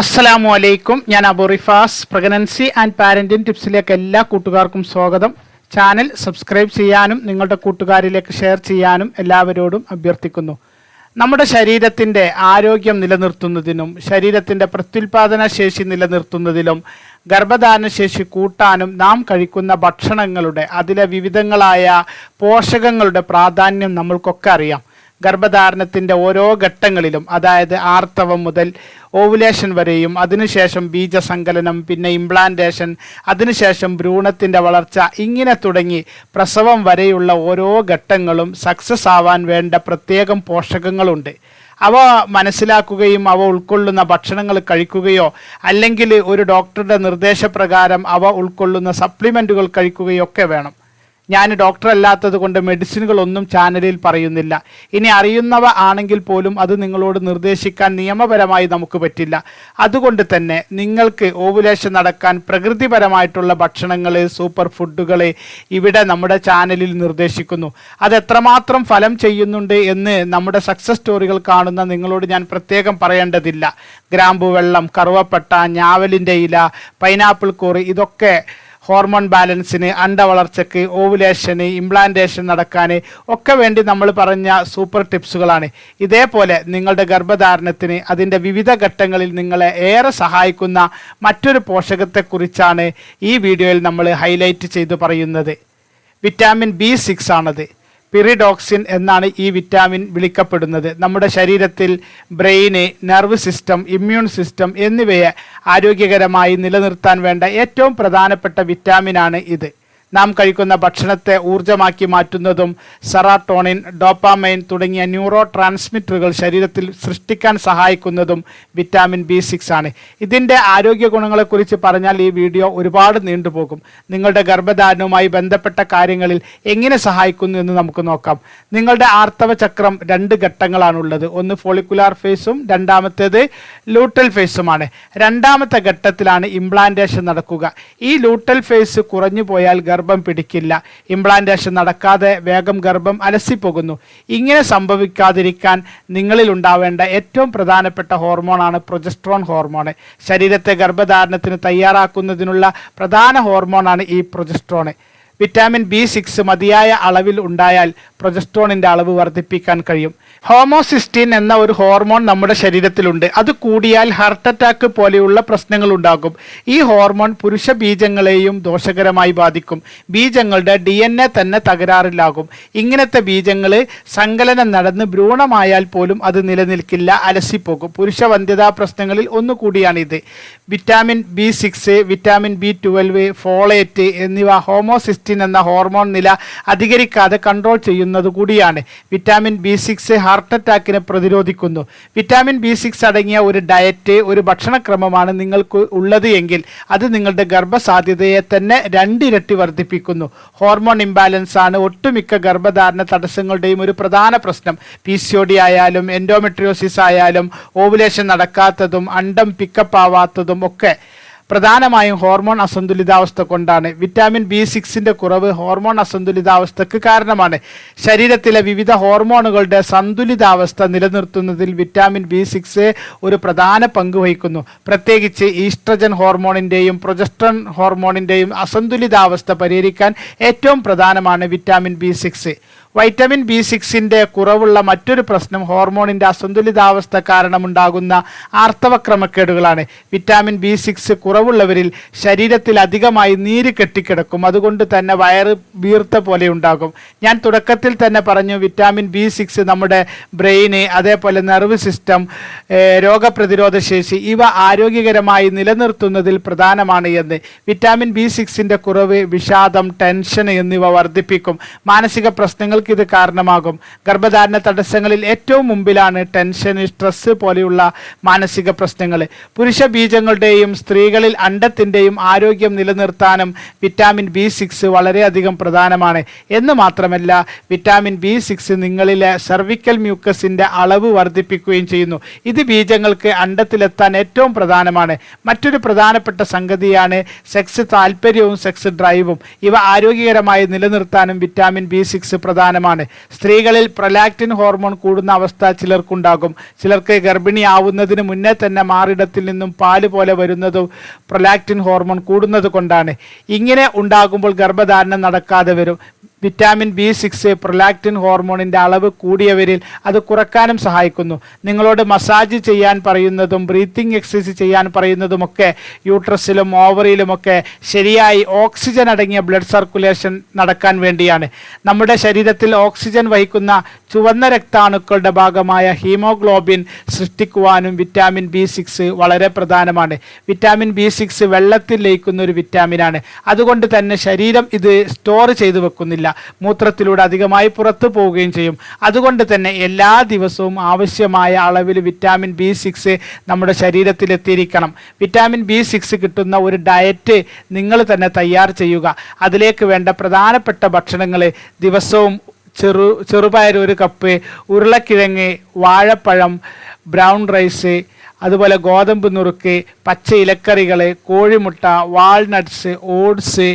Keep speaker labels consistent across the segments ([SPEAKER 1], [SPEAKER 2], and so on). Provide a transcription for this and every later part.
[SPEAKER 1] അസ്സലാമു അലൈക്കും. ഞാൻ Abu Rifas pregnancy and parenting ടിപ്സിലേക്ക് എല്ലാ കൂട്ടുകാർക്കും സ്വാഗതം. ചാനൽ സബ്സ്ക്രൈബ് ചെയ്യാനും നിങ്ങളുടെ കൂട്ടുകാരിലേക്ക് ഷെയർ ചെയ്യാനും എല്ലാവരോടും അഭ്യർത്ഥിക്കുന്നു. നമ്മുടെ ശരീരത്തിന്റെ ആരോഗ്യം നിലനിർത്തുന്നതിനും ശരീരത്തിന്റെ പ്രത്യുൽപാദന ശേഷി നിലനിർത്തുന്നതിലും ഗർഭധാരണ ശേഷി കൂട്ടാനും നാം കഴിക്കുന്ന ഭക്ഷണങ്ങളുടെ അതിലെ വിവിധങ്ങളായ പോഷകങ്ങളുടെ പ്രാധാന്യം നമ്മൾക്കൊക്കെ അറിയാം. ഗർഭധാരണത്തിന്റെ ഓരോ ഘട്ടങ്ങളിലും അതായത് ആർത്തവം മുതൽ ഓവുലേഷൻ വരെയും അതിനുശേഷം ബീജസങ്കലനം പിന്നെ ഇംപ്ലാന്റേഷൻ അതിനുശേഷം ഭ്രൂണത്തിന്റെ വളർച്ച ഇങ്ങനെ തുടങ്ങി പ്രസവം വരെയുള്ള ഓരോ ഘട്ടങ്ങളും സക്സസ് ആവാൻ വേണ്ട പ്രത്യേകം പോഷകങ്ങളുണ്ട്. അവ മനസ്സിലാക്കുകയും അവ ഉൾക്കൊള്ളുന്ന ഭക്ഷണങ്ങൾ കഴിക്കുകയോ അല്ലെങ്കിൽ ഒരു ഡോക്ടറുടെ നിർദ്ദേശപ്രകാരം അവ ഉൾക്കൊള്ളുന്ന സപ്ലിമെന്റുകൾ കഴിക്കുകയോ ഒക്കെ വേണം. ഞാൻ ഡോക്ടർ അല്ലാത്തത് കൊണ്ട് മെഡിസിനുകളൊന്നും ചാനലിൽ പറയുന്നില്ല. ഇനി അറിയുന്നവ ആണെങ്കിൽ പോലും അത് നിങ്ങളോട് നിർദ്ദേശിക്കാൻ നിയമപരമായി നമുക്ക് പറ്റില്ല. അതുകൊണ്ട് തന്നെ നിങ്ങൾക്ക് ഓവുലേഷൻ നടക്കാൻ പ്രകൃതിപരമായിട്ടുള്ള ഭക്ഷണങ്ങൾ സൂപ്പർ ഫുഡുകൾ ഇവിടെ നമ്മുടെ ചാനലിൽ നിർദ്ദേശിക്കുന്നു. അത് എത്രമാത്രം ഫലം ചെയ്യുന്നുണ്ട് എന്ന് നമ്മുടെ സക്സസ് സ്റ്റോറികൾ കാണുന്ന നിങ്ങളോട് ഞാൻ പ്രത്യേകം പറയേണ്ടതില്ല. ഗ്രാമ്പു വെള്ളം കറുവപ്പട്ട ഞാവലിന്റെ ഇല പൈനാപ്പിൾ കോറി ഇതൊക്കെ ഹോർമോൺ ബാലൻസിന് അണ്ടവളർച്ചയ്ക്ക് ഓവുലേഷന് ഇംപ്ലാന്റേഷൻ നടക്കാൻ ഒക്കെ വേണ്ടി നമ്മൾ പറഞ്ഞ സൂപ്പർ ടിപ്സുകളാണ്. ഇതേപോലെ നിങ്ങളുടെ ഗർഭധാരണത്തിന് അതിന്റെ വിവിധ ഘട്ടങ്ങളിൽ നിങ്ങളെ ഏറെ സഹായിക്കുന്ന മറ്റൊരു പോഷകത്തെക്കുറിച്ചാണ് ഈ വീഡിയോയിൽ നമ്മൾ ഹൈലൈറ്റ് ചെയ്തു പറയുന്നത്. വിറ്റാമിൻ ബി സിക്സ് ആണത്. പിറിഡോക്സിൻ എന്നാണ് ഈ വിറ്റാമിൻ വിളിക്കപ്പെടുന്നത്. നമ്മുടെ ശരീരത്തിൽ ബ്രെയിന് നെർവ് സിസ്റ്റം ഇമ്മ്യൂൺ സിസ്റ്റം എന്നിവയെ ആരോഗ്യകരമായി നിലനിർത്താൻ വേണ്ട ഏറ്റവും പ്രധാനപ്പെട്ട വിറ്റാമിനാണ് ഇത്. നാം കഴിക്കുന്ന ഭക്ഷണത്തെ ഊർജമാക്കി മാറ്റുന്നതും സെറാട്ടോണിൻ ഡോപ്പാമൈൻ തുടങ്ങിയ ന്യൂറോ ട്രാൻസ്മിറ്ററുകൾ ശരീരത്തിൽ സൃഷ്ടിക്കാൻ സഹായിക്കുന്നതും വിറ്റാമിൻ ബി സിക്സ് ആണ്. ഇതിന്റെ ആരോഗ്യ ഗുണങ്ങളെക്കുറിച്ച് പറഞ്ഞാൽ ഈ വീഡിയോ ഒരുപാട് നീണ്ടുപോകും. നിങ്ങളുടെ ഗർഭധാരണവുമായി ബന്ധപ്പെട്ട കാര്യങ്ങളിൽ എങ്ങനെ സഹായിക്കുന്നു എന്ന് നമുക്ക് നോക്കാം. നിങ്ങളുടെ ആർത്തവ ചക്രം രണ്ട് ഘട്ടങ്ങളാണുള്ളത്. ഒന്ന് ഫോളിക്കുലാർ ഫേസും രണ്ടാമത്തേത് ലൂട്ടൽ ഫേസുമാണ്. രണ്ടാമത്തെ ഘട്ടത്തിലാണ് ഇംപ്ലാന്റേഷൻ നടക്കുക. ഈ ലൂട്ടൽ ഫേസ് കുറഞ്ഞു പോയാൽ ഗർഭം പിടിക്കില്ല. ഇംപ്ലാന്റേഷൻ നടക്കാതെ വേഗം ഗർഭം അലസിപ്പോകുന്നു. ഇങ്ങനെ സംഭവിക്കാതിരിക്കാൻ നിങ്ങളിൽ ഉണ്ടാവേണ്ട ഏറ്റവും പ്രധാനപ്പെട്ട ഹോർമോണാണ് പ്രൊജസ്ട്രോൺ ഹോർമോൺ ശരീരത്തെ ഗർഭധാരണത്തിന് തയ്യാറാക്കുന്നതിനുള്ള പ്രധാന ഹോർമോണാണ് ഈ പ്രൊജസ്ട്രോണ്. വിറ്റാമിൻ ബി സിക്സ് മതിയായ അളവിൽ ഉണ്ടായാൽ പ്രൊജസ്ട്രോണിന്റെ അളവ് വർദ്ധിപ്പിക്കാൻ കഴിയും. ഹോമോസിസ്റ്റീൻ എന്ന ഒരു ഹോർമോൺ നമ്മുടെ ശരീരത്തിലുണ്ട്. അത് കൂടിയാൽ ഹാർട്ട് അറ്റാക്ക് പോലെയുള്ള പ്രശ്നങ്ങൾ ഉണ്ടാകും. ഈ ഹോർമോൺ പുരുഷ ബീജങ്ങളെയും ദോഷകരമായി ബാധിക്കും. ബീജങ്ങളുടെ ഡി എൻ എ തന്നെ തകരാറിലാകും. ഇങ്ങനത്തെ ബീജങ്ങൾ സങ്കലനം നടന്ന് ഭ്രൂണമായാൽ പോലും അത് നിലനിൽക്കില്ല അലസിപ്പോകും. പുരുഷ വന്ധ്യതാ പ്രശ്നങ്ങളിൽ ഒന്നുകൂടിയാണിത്. Vitamin B six vitamin B twelve folate എന്നിവ ഹോമോസിസ്റ്റിൻ എന്ന ഹോർമോൺ നില അധികരിക്കാതെ കൺട്രോൾ ചെയ്യുന്നത് കൂടിയാണ്. വിറ്റാമിൻ ബി സിക്സ് ഹാർട്ട് അറ്റാക്കിനെ പ്രതിരോധിക്കുന്നു. വിറ്റാമിൻ ബി സിക്സ് അടങ്ങിയ ഒരു ഡയറ്റ് ഒരു ഭക്ഷണക്രമമാണ് നിങ്ങൾക്ക് ഉള്ളത് എങ്കിൽ അത് നിങ്ങളുടെ ഗർഭസാധ്യതയെ തന്നെ രണ്ടിരട്ടി വർദ്ധിപ്പിക്കുന്നു. ഹോർമോൺ ഇംബാലൻസ് ആണ് ഒട്ടുമിക്ക ഗർഭധാരണ തടസ്സങ്ങളുടെയും ഒരു പ്രധാന പ്രശ്നം. പി സി ഒ ഡി ആയാലും എൻഡോമെട്രിയോസിസ് ആയാലും ഓവുലേഷൻ നടക്കാത്തതും അണ്ടം പിക്കപ്പ് ആവാത്തതും ഒക്കെ. പ്രധാനമായും ഹോർമോൺ അസന്തുലിതാവസ്ഥ കൊണ്ടാണ്. വിറ്റാമിൻ ബി സിക്സിന്റെ കുറവ് ഹോർമോൺ അസന്തുലിതാവസ്ഥക്ക് കാരണമാണ്. ശരീരത്തിലെ വിവിധ ഹോർമോണുകളുടെ സന്തുലിതാവസ്ഥ നിലനിർത്തുന്നതിൽ വിറ്റാമിൻ ബി സിക്സ് ഒരു പ്രധാന പങ്ക് വഹിക്കുന്നു. പ്രത്യേകിച്ച് ഈസ്ട്രജൻ ഹോർമോണിന്റെയും പ്രൊജസ്ട്രൺ ഹോർമോണിന്റെയും അസന്തുലിതാവസ്ഥ പരിഹരിക്കാൻ ഏറ്റവും പ്രധാനമാണ് vitamin B six. Vitamin B സിക്സിന്റെ കുറവുള്ള മറ്റൊരു പ്രശ്നം ഹോർമോണിന്റെ അസന്തുലിതാവസ്ഥ കാരണമുണ്ടാകുന്ന ആർത്തവക്രമക്കേടുകളാണ്. വിറ്റാമിൻ ബി സിക്സ് കുറവുള്ളവരിൽ ശരീരത്തിൽ അധികമായി നീര് കെട്ടിക്കിടക്കും. അതുകൊണ്ട് തന്നെ വയറ് വീർത്ത പോലെ ഉണ്ടാകും. ഞാൻ തുടക്കത്തിൽ തന്നെ പറഞ്ഞു വിറ്റാമിൻ ബി സിക്സ് നമ്മുടെ ബ്രെയിന് അതേപോലെ നെർവ് സിസ്റ്റം രോഗപ്രതിരോധ ശേഷി ഇവ ആരോഗ്യകരമായി നിലനിർത്തുന്നതിൽ പ്രധാനമാണ് എന്ന്. വിറ്റാമിൻ ബി സിക്സിന്റെ കുറവ് വിഷാദം ടെൻഷൻ എന്നിവ വർദ്ധിപ്പിക്കും. മാനസിക ഇത് കാരണമാകും. ഗർഭധാരണ തടസ്സങ്ങളിൽ ഏറ്റവും മുമ്പിലാണ് ടെൻഷൻ സ്ട്രെസ് പോലെയുള്ള മാനസിക പ്രശ്നങ്ങൾ. പുരുഷ ബീജങ്ങളുടെയും സ്ത്രീകളിൽ അണ്ടത്തിന്റെയും ആരോഗ്യം നിലനിർത്താനും വിറ്റാമിൻ ബി സിക്സ് വളരെയധികം പ്രധാനമാണ്. എന്ന് മാത്രമല്ല വിറ്റാമിൻ ബി സിക്സ് നിങ്ങളിലെ സെർവിക്കൽ മ്യൂക്കസിന്റെ അളവ് വർദ്ധിപ്പിക്കുകയും ചെയ്യുന്നു. ഇത് ബീജങ്ങൾക്ക് അണ്ടത്തിലെത്താൻ ഏറ്റവും പ്രധാനമാണ്. മറ്റൊരു പ്രധാനപ്പെട്ട സംഗതിയാണ് സെക്സ് താല്പര്യവും സെക്സ് ഡ്രൈവും. ഇവ ആരോഗ്യകരമായി നിലനിർത്താനും വിറ്റാമിൻ ബി സിക്സ് പ്രധാന പ്രധാനമാണ്. സ്ത്രീകളിൽ പ്രൊലാക്റ്റിൻ ഹോർമോൺ കൂടുന്ന അവസ്ഥ ചിലർക്കുണ്ടാകും. ചിലർക്ക് ഗർഭിണിയാവുന്നതിന് മുന്നേ തന്നെ മാറിടത്തിൽ നിന്നും പാൽ പോലെ വരുന്നതും പ്രൊലാക്റ്റിൻ ഹോർമോൺ കൂടുന്നത് കൊണ്ടാണ്. ഇങ്ങനെ ഉണ്ടാകുമ്പോൾ ഗർഭധാരണം നടക്കാതെ വരും. വിറ്റാമിൻ ബി സിക്സ് പ്രൊലാക്റ്റിൻ ഹോർമോണിന്റെ അളവ് കൂടിയവരിൽ അത് കുറക്കാനും സഹായിക്കുന്നു. നിങ്ങളോട് മസാജ് ചെയ്യാൻ പറയുന്നതും ബ്രീത്തിങ് എക്സസൈസ് ചെയ്യാൻ പറയുന്നതുമൊക്കെ യൂട്രസിലും ഓവറിയിലുമൊക്കെ ശരിയായി ഓക്സിജൻ അടങ്ങിയ ബ്ലഡ് സർക്കുലേഷൻ നടക്കാൻ വേണ്ടിയാണ്. നമ്മുടെ ശരീരത്തിൽ ഓക്സിജൻ വഹിക്കുന്ന ചുവന്ന രക്താണുക്കളുടെ ഭാഗമായ ഹീമോഗ്ലോബിൻ സൃഷ്ടിക്കുവാനും വിറ്റാമിൻ ബി സിക്സ് വളരെ പ്രധാനമാണ്. വിറ്റാമിൻ ബി സിക്സ് വെള്ളത്തിൽ ലയിക്കുന്ന ഒരു വിറ്റാമിനാണ്. അതുകൊണ്ട് തന്നെ ശരീരം ഇത് സ്റ്റോർ ചെയ്തു വെക്കുന്നില്ല. മൂത്രത്തിലൂടെ അധികമായി പുറത്തു പോവുകയും ചെയ്യും. അതുകൊണ്ട് തന്നെ എല്ലാ ദിവസവും ആവശ്യമായ അളവിൽ വിറ്റാമിൻ ബി സിക്സ് നമ്മുടെ ശരീരത്തിൽ എത്തിയിരിക്കണം. വിറ്റാമിൻ ബി സിക്സ് കിട്ടുന്ന ഒരു ഡയറ്റ് നിങ്ങൾ തന്നെ തയ്യാർ ചെയ്യുക. അതിലേക്ക് വേണ്ട പ്രധാനപ്പെട്ട ഭക്ഷണങ്ങൾ ദിവസവും ചെറു ചെറുപയർ ഒരു കപ്പ് ഉരുളക്കിഴങ്ങ് വാഴപ്പഴം ബ്രൗൺ റൈസ് അതുപോലെ ഗോതമ്പ് നുറുക്ക് പച്ച ഇലക്കറികൾ കോഴിമുട്ട വാൾനട്ട്സ് ഓട്സ്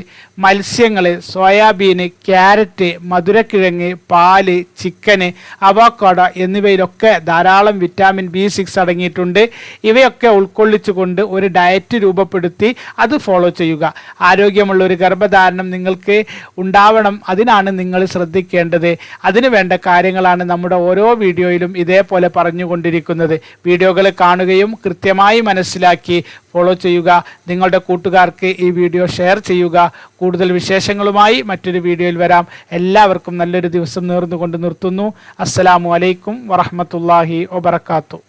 [SPEAKER 1] മത്സ്യങ്ങൾ സോയാബീൻ ക്യാരറ്റ് മധുരക്കിഴങ്ങ് പാൽ ചിക്കന് അവാക്കോട എന്നിവയിലൊക്കെ ധാരാളം വിറ്റാമിൻ ബി സിക്സ് അടങ്ങിയിട്ടുണ്ട്. ഇവയൊക്കെ ഉൾക്കൊള്ളിച്ചുകൊണ്ട് ഒരു ഡയറ്റ് രൂപപ്പെടുത്തി അത് ഫോളോ ചെയ്യുക. ആരോഗ്യമുള്ള ഒരു ഗർഭധാരണം നിങ്ങൾക്ക് ഉണ്ടാവണം. അതിനാണ് നിങ്ങൾ ശ്രദ്ധിക്കേണ്ടത്. അതിന് വേണ്ട കാര്യങ്ങളാണ് നമ്മുടെ ഓരോ വീഡിയോയിലും ഇതേപോലെ പറഞ്ഞുകൊണ്ടിരിക്കുന്നത്. വീഡിയോകൾ കാണുകയും കൃത്യമായി മനസ്സിലാക്കി ഫോളോ ചെയ്യുക. നിങ്ങളുടെ കൂട്ടുകാർക്ക് ഈ വീഡിയോ ഷെയർ ചെയ്യുക. കൂടുതൽ വിശേഷങ്ങളുമായി മറ്റൊരു വീഡിയോയിൽ വരാം. എല്ലാവർക്കും നല്ലൊരു ദിവസം നേർന്നുകൊണ്ട് നിർത്തുന്നു. അസ്സലാമു അലൈക്കും വറഹമത്തല്ലാഹി വബർക്കാത്തു